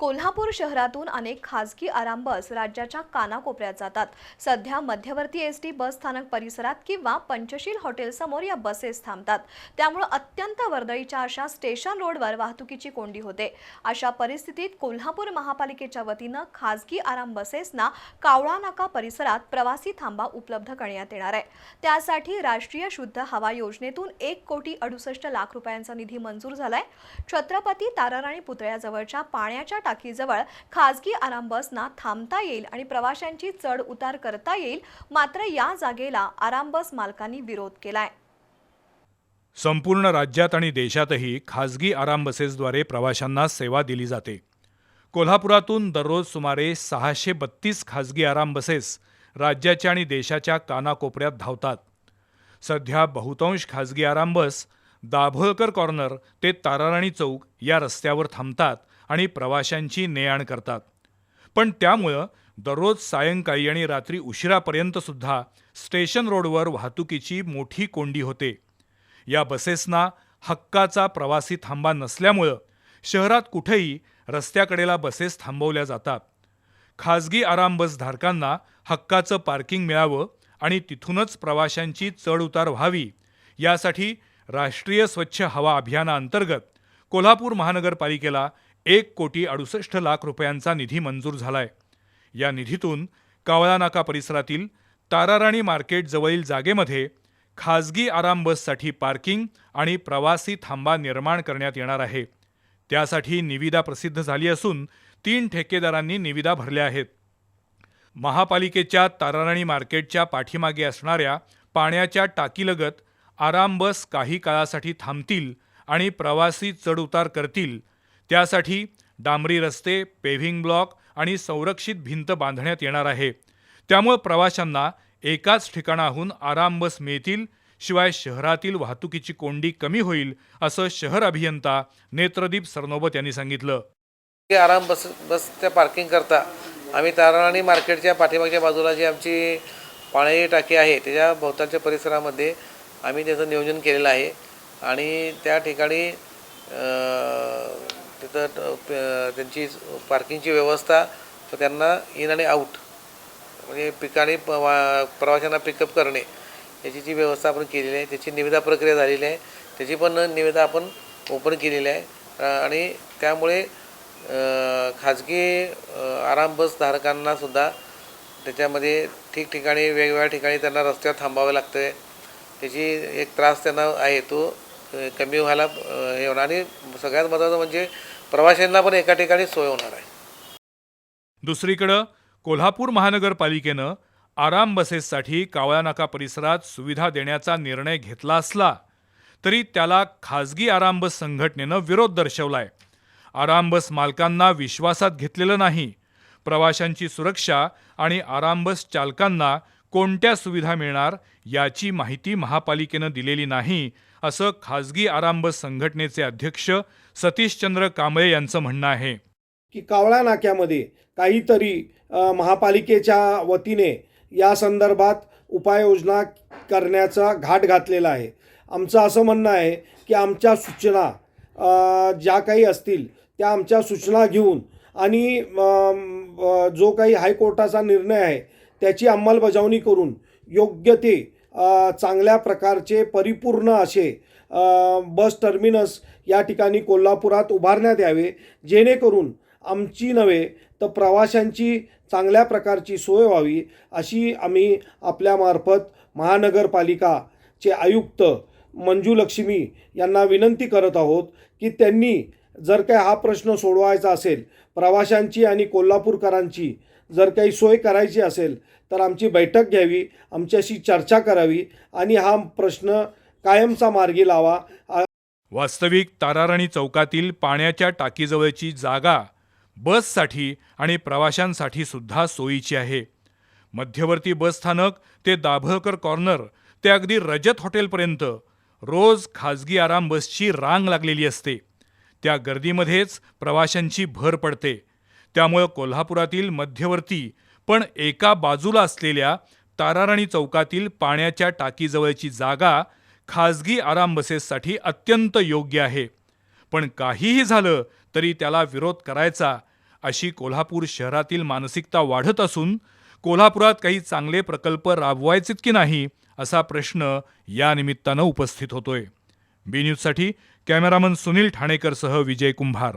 कोल्हापूर शहरातून अनेक खासगी आराम बस राज्याच्या कानाकोपऱ्यात जातात. सध्या मध्यवर्ती एस टी बस स्थानक परिसरात किंवा पंचशील हॉटेलसमोर या बसेस थांबतात. त्यामुळे अत्यंत वर्दळीच्या अशा स्टेशन रोडवर वाहतुकीची कोंडी होते. अशा परिस्थितीत कोल्हापूर महापालिकेच्या वतीनं खासगी आराम बसेसना कावळा नाका परिसरात प्रवासी थांबा उपलब्ध करण्यात येणार आहे. त्यासाठी राष्ट्रीय शुद्ध हवा योजनेतून एक कोटी अडुसष्ट लाख रुपयांचा निधी मंजूर झालाय. छत्रपती ताराराणी पुतळ्याजवळच्या पाण्याच्या टाकीजवळ खासगी आराम बसना थांबता येईल आणि प्रवाशांची चढ उतार करता येईल मात्र या जागेला आराम बस मालकांनी विरोध केलाय. संपूर्ण राज्यात आणि देशातही खाजगी आराम बसेसद्वारे प्रवाशांना सेवा दिली जाते. कोल्हापुरातून दररोज सुमारे सहाशे बत्तीस खाजगी आराम बसेस राज्याच्या आणि देशाच्या कानाकोपऱ्यात धावतात. सध्या बहुतांश खाजगी आराम बस दाभोळकर कॉर्नर ते ताराराणी चौक या रस्त्यावर थांबतात आणि प्रवाशांची ने आण करतात. पण त्यामुळं दररोज सायंकाळी आणि रात्री उशिरापर्यंतसुद्धा स्टेशन रोडवर वाहतुकीची मोठी कोंडी होते. या बसेसना हक्काचा प्रवासी थांबा नसल्यामुळं शहरात कुठेही रस्त्याकडेला बसेस थांबवल्या जातात. खाजगी आराम बसधारकांना हक्काचं पार्किंग मिळावं आणि तिथूनच प्रवाशांची चढउतार व्हावी यासाठी राष्ट्रीय स्वच्छ हवा अभियानाअंतर्गत कोल्हापूर महानगरपालिकेला एक कोटी अडुसष्ट लाख रुपयांचा निधी मंजूर झालाय. या निधीतून कावळानाका परिसरातील ताराराणी मार्केट जवळील जागेमध्ये खाजगी आराम बससाठी पार्किंग आणि प्रवासी थांबा निर्माण करण्यात येणार आहे. त्यासाठी निविदा प्रसिद्ध झाली असून तीन ठेकेदारांनी निविदा भरल्या आहेत. महापालिकेच्या ताराराणी मार्केटच्या पाठीमागे असणाऱ्या पाण्याच्या टाकीलगत आराम बस काही काळासाठी थांबतील आणि प्रवासी चढउतार करतील. त्यासाठी डांबरी रस्ते पेव्हिंग ब्लॉक आणि संरक्षित भिंत बांधण्यात येणार आहे. त्यामुळे प्रवाशांना एकाच ठिकाणाहून आराम बस मिळतील शिवाय शहरातील वाहतुकीची कोंडी कमी होईल असं शहर अभियंता नेत्रदीप सरनोबत यांनी सांगितलं. आराम बस बसच्या पार्किंग करता आम्ही ताराणी मार्केटच्या पाठीमागच्या बाजूला जी आमची पाण्याची टाकी आहे त्याच्या भोवतालच्या परिसरामध्ये आम्ही त्याचं नियोजन केलेलं आहे. आणि त्या ठिकाणी तिथं त्यांची पार्किंगची व्यवस्था तर त्यांना इन आणि आऊट म्हणजे पिकाने प्रवाशांना पिकअप करणे याची जी व्यवस्था आपण केलेली आहे त्याची निविदा प्रक्रिया झालेली आहे त्याची पण निविदा आपण ओपन केलेली आहे. आणि त्यामुळे खाजगी आराम बसधारकांनासुद्धा त्याच्यामध्ये ठिकठिकाणी वेगवेगळ्या ठिकाणी त्यांना रस्त्यावर थांबावं लागतं आहे त्याची एक त्रास त्यांना आहे तो कमी व्हायला हे होणार आणि सगळ्यात महत्त्वाचं म्हणजे प्रवाशांना पण एका ठिकाणी सोय होणार आहे. दुसरीकडं कोल्हापूर महानगरपालिकेनं आराम बसेससाठी नाका परिसरात सुविधा देण्याचा निर्णय घेतला असला तरी त्याला खाजगी आराम बस संघटनेनं विरोध दर्शवलाय. आराम बस मालकांना विश्वासात घेतलेलं नाही. प्रवाशांची सुरक्षा आणि आराम बस चालकांना कोणत्या सुविधा मिळणार याची माहिती महापालिकेनं दिलेली नाही असं खाजगी आरामबस संघटनेचे अध्यक्ष सतीशचंद्र कांबळे यांचं म्हणणं आहे. की कावळा नाक्यामध्ये काहीतरी महापालिकेच्या वतीने या संदर्भात उपाययोजना करण्याचा घाट घातलेला आहे. आमचं असं म्हणणं आहे की आमच्या सूचना ज्या काही असतील त्या आमच्या सूचना घेऊन आणि जो काही हायकोर्टाचा निर्णय आहे त्याची अंमलबजावणी करून योग्य ते चांगल्या प्रकारचे परिपूर्ण असे बस टर्मिनस या ठिकाणी कोल्हापुरात उभारण्यात यावे जेणेकरून आमची नव्हे तर प्रवाशांची चांगल्या प्रकारची सोय व्हावी अशी आम्ही आपल्यामार्फत महानगरपालिकाचे आयुक्त मंजू लक्ष्मी यांना विनंती करत आहोत की त्यांनी जर काय हा प्रश्न सोडवायचा असेल प्रवाशांची आणि कोल्हापूरकरांची जर काही सोय करायची असेल तर आमची बैठक घ्यावी आमच्याशी चर्चा करावी आणि हा प्रश्न कायमचा मार्गी लावा. वास्तविक ताराराणी चौकातील पाण्याच्या टाकीजवळची जागा बससाठी आणि प्रवाशांसाठी सुद्धा सोयीची आहे. मध्यवर्ती बसस्थानक ते दाभळकर कॉर्नर ते अगदी रजत हॉटेलपर्यंत रोज खाजगी आराम बसची रांग लागलेली असते. त्या गर्दीमध्येच प्रवाशांची भर पडते. त्यामुळं कोल्हापुरातील मध्यवर्ती पण एका बाजूला असलेल्या ताराराणी चौकातील पाण्याच्या टाकीजवळची जागा खाजगी आराम बसेससाठी अत्यंत योग्य आहे. पण काहीही झालं तरी त्याला विरोध करायचा अशी कोल्हापूर शहरातील मानसिकता वाढत असून कोल्हापुरात काही चांगले प्रकल्प राबवायचेत की नाही असा प्रश्न या निमित्तानं उपस्थित होतोय. बी न्यूजसाठी कॅमेरामन सुनील ठाणेकरसह विजय कुंभार.